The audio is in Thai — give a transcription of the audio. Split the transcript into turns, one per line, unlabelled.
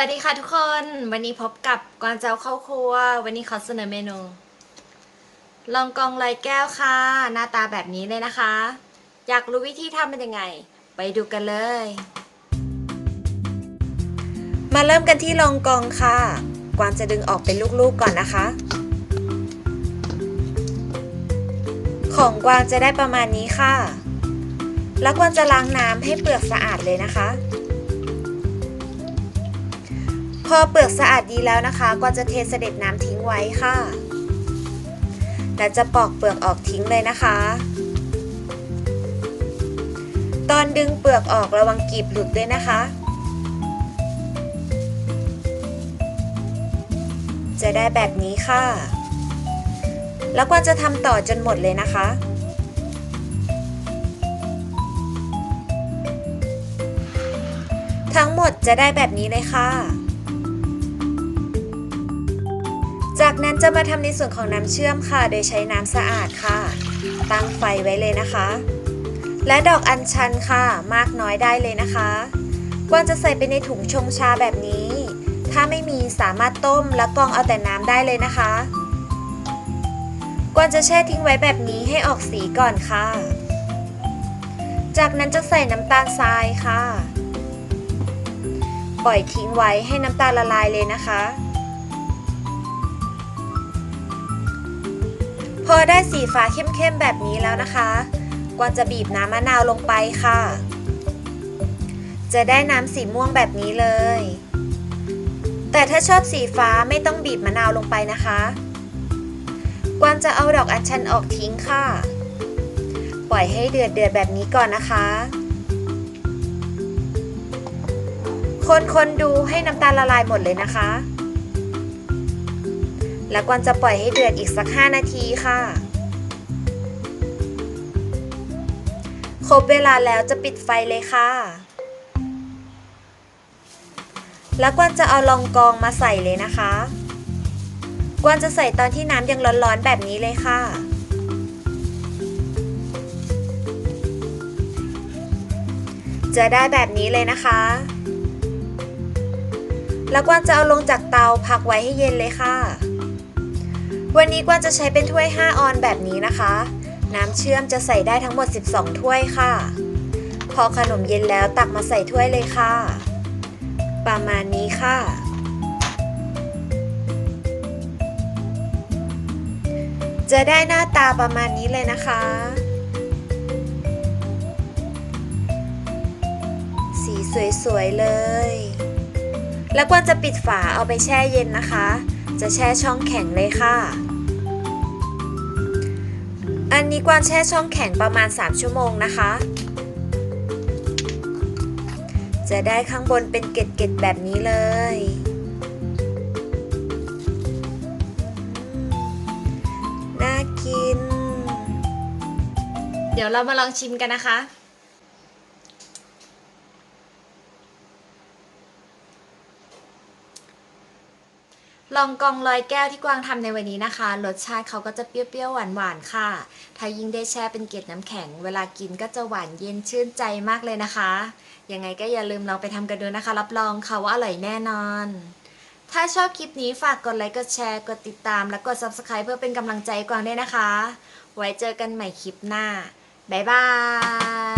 วัสดีค่ะทุกคน วันนี้พบกับกวางเจ้าเข้าครัว วันนี้ขอเสนอเมนู ลองกองลอยแก้วค่ะ หน้าตาแบบนี้เลยนะคะ อยากรู้วิธีทำเป็นยังไง ไปดูกันเลย มาเริ่มกันที่ลองกองค่ะ กวางจะดึงออกเป็นลูกๆก่อนนะคะ ของกวางจะได้ประมาณนี้ค่ะ แล้วกวางจะล้างน้ำให้เปลือกสะอาดเลยนะคะ พอเปลือกสะอาดดีแล้วนะคะ ก็จะเทเสด็จน้ำทิ้งไว้ค่ะและจะปอกเปลือกออกทิ้งเลยนะคะ ตอนดึงเปลือกออกระวังกีบหลุดด้วยนะคะ จะได้แบบนี้ค่ะ แล้วก็จะทำต่อจนหมดเลยนะคะทั้งหมดจะได้แบบนี้เลยค่ะ จะมาทำในส่วนของน้ำเชื่อมค่ะ โดยใช้น้ำสะอาดค่ะ ตั้งไฟไว้เลยนะคะ และดอกอัญชันค่ะ มากน้อยได้เลยนะคะกวางจะใส่ไปในถุงชงชาแบบนี้ ถ้าไม่มีสามารถต้มและกรองเอาแต่น้ำได้เลยนะคะกวางจะแช่ทิ้งไว้แบบนี้ให้ออกสีก่อนค่ะ จากนั้นจะใส่น้ำตาลทรายค่ะ ปล่อยทิ้งไว้ให้น้ำตาลละลายเลยนะคะ อได้สีฟ้าเข้มๆแบบนี้แล้วนะคะ กวาจะบีบน้ำมะนาวลงไปค่ะ จะได้น้ำสีม่วงแบบนี้เลย แต่ถ้าชอบสีฟ้าไม่ต้องบีบมะนาวลงไปนะคะ กวาจะเอาดอกอัญชันออกทิ้งค่ะ ปล่อยให้เดือดเดือดๆแบบนี้ก่อนนะคะ คนๆดูให้น้ำตาลละลายหมดเลยนะคะ แล้วกวางจะปล่อยให้เดือดอีกสัก 5 นาทีค่ะ ครบเวลาแล้วจะปิดไฟเลยค่ะ แล้วกวางจะเอาลองกองมาใส่เลยนะคะ กวางจะใส่ตอนที่น้ำยังร้อนๆแบบนี้เลยค่ะ จะได้แบบนี้เลยนะคะแล้วกวางจะเอาลงจากเตาพักไว้ให้เย็นเลยค่ะ วันนี้กวาจะใช้เป็นถ้วย 5 ออนแบบนี้นะคะ น้ำเชื่อมจะใส่ได้ทั้งหมด 12 ถ้วยค่ะ พอขนมเย็นแล้วตักมาใส่ถ้วยเลยค่ะ ประมาณนี้ค่ะ จะได้หน้าตาประมาณนี้เลยนะคะ สีสวยๆเลย แล้วกวางจะปิดฝาเอาไปแช่เย็นนะคะจะแช่ช่องแข็งเลยค่ะ อันนี้กวางแช่ช่องแข็งประมาณ 3 ชั่วโมงนะคะ จะได้ข้างบนเป็นเกล็ดๆแบบนี้เลย น่ากิน เดี๋ยวเรามาลองชิมกันนะคะ ลองกองลอยแก้วที่กวางทำในวันนี้นะคะ รสชาติเขาก็จะเปรี้ยวๆหวานๆค่ะ ถ้ายิ่งได้แช่เป็นเกล็ดน้ำแข็ง เวลากินก็จะหวานเย็นชื่นใจมากเลยนะคะ ยังไงก็อย่าลืมลองไปทำกันดูนะคะ รับรองค่ะว่าอร่อยแน่นอน ถ้าชอบคลิปนี้ฝากกดไลค์ กดแชร์ กดติดตาม และกด subscribe เพื่อเป็นกำลังใจกวางด้วยนะคะ ไว้เจอกันใหม่คลิปหน้า บ๊ายบาย